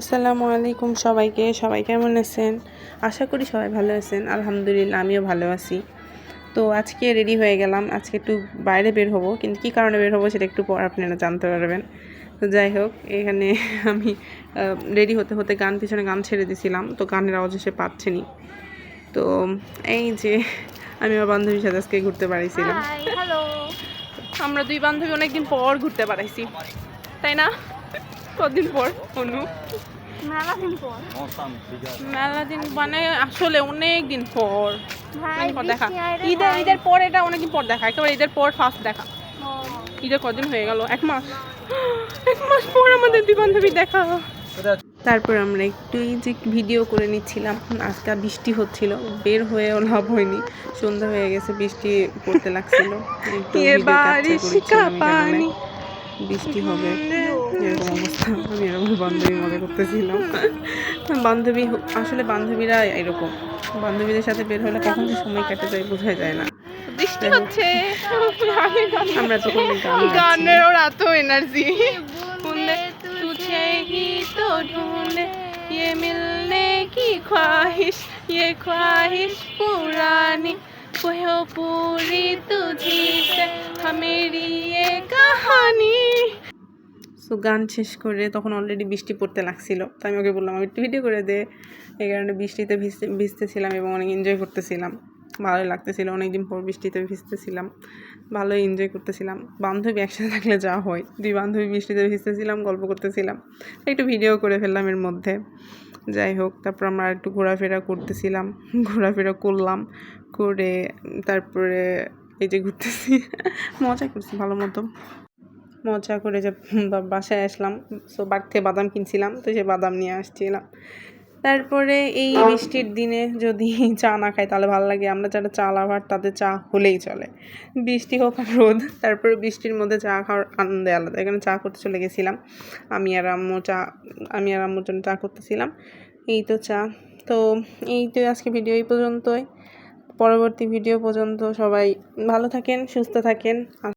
আসসালামু আলাইকুম সবাইকে সবাই কেমন আছেন? আশা করি সবাই ভালো আছেন আলহামদুলিল্লাহ আমিও ভালো আছি। তো আজকে রেডি হয়ে গেলাম আজকে একটু বাইরে বের হব কিন্তু কী কারণে বের হব সেটা একটু পর আপনারা জানতে পারবেন। তো যাই হোক এখানে আমি রেডি হতে হতে গান পিছনে গান ছেড়ে দিছিলাম তো গানের আওয়াজ এসে পাচ্ছেনি। তো এই যে আমি আমার বান্ধবীর সাথে আজকে ঘুরতে পারিছিলাম হ্যালো আমরা দুই বান্ধবী অনেকদিন পর ঘুরতে পারাইছি তাই না? কদিন পর অনু? মেলা দিন মানে আসলে অনেক দিন পর। পর দেখা। ঈদের ঈদের পর এটা অনেকদিন পর দেখা। একেবারে ঈদের পর ফার্স্ট দেখা। ঈদের কদিন হয়ে গেল? এক মাস। এক মাস পর আমাদের দুই বান্ধবী দেখা। তারপর আমরা একটু এই যে ভিডিও করে নিচ্ছিলাম। আজকে বৃষ্টি হচ্ছিল। বের হয়েও লাভ হয়নি। সন্ধ্যা হয়ে গেছে বৃষ্টি পড়তে লাগছিল। বৃষ্টি হবে। এরকম অবস্থা আমি এরকম বান্ধবী মজা করতেছিলাম বান্ধবী হ- আসলে বান্ধবীরা এরকম বান্ধবীদের সাথে বের হলে কখন যে সময় কেটে যায় বোঝা যায় না বৃষ্টি দেখো। হচ্ছে আমরা তখন গান গাচ্ছি। গানের ওর এত এনার্জি বুলবে तुझे ही तो ढूंढे ये मिलने की ख्वाहिश ये ख्वाहिश पुरानी वह पूरी तुझी से हमेरी ये कहानी সো গান শেষ করে তখন অলরেডি বৃষ্টি পড়তে লাগছিল। তো আমি ওকে বললাম, আমি একটু ভিডিও করে দে। এই কারণে বৃষ্টিতে ভিজতে, ভিজতেছিলাম এবং অনেক এনজয় করতেছিলাম। ভালোই লাগতেছিল, অনেকদিন পর বৃষ্টিতে ভিজতেছিলাম। ভালোই এনজয় করতেছিলাম। বান্ধবী একসাথে থাকলে যা হয়। দুই বান্ধবী বৃষ্টিতে ভিজতেছিলাম, গল্প করতেছিলাম। একটু ভিডিও করে ফেললাম এর মধ্যে। যাই হোক, তারপর আমরা একটু ঘোরাফেরা করতেছিলাম। ঘোরাফেরা করলাম, করে তারপরে এই যে ঘুরতেছি। মজা করছি ভালো মতো। মজা করে যে বাসায় আসলাম। সো বাড়ি থেকে বাদাম কিনছিলাম, তো সে বাদাম নিয়ে আসছিলাম। তারপরে এই বৃষ্টির দিনে যদি চা না খাই, তাহলে ভালো লাগে। আমরা যারা চা লাভার, তাদের চা হলেই চলে। বৃষ্টি হোক আর রোদ, তারপরে বৃষ্টির মধ্যে চা খাওয়ার আনন্দে আলাদা। এখানে চা করতে চলে গেছিলাম। আমি আর আম্মু চা, আমি আর আম্মুর জন্য চা করতেছিলাম। এই তো চা। তো এই তো আজকে ভিডিও এই পর্যন্তই। পরবর্তী ভিডিও পর্যন্ত সবাই ভালো থাকেন, সুস্থ থাকেন।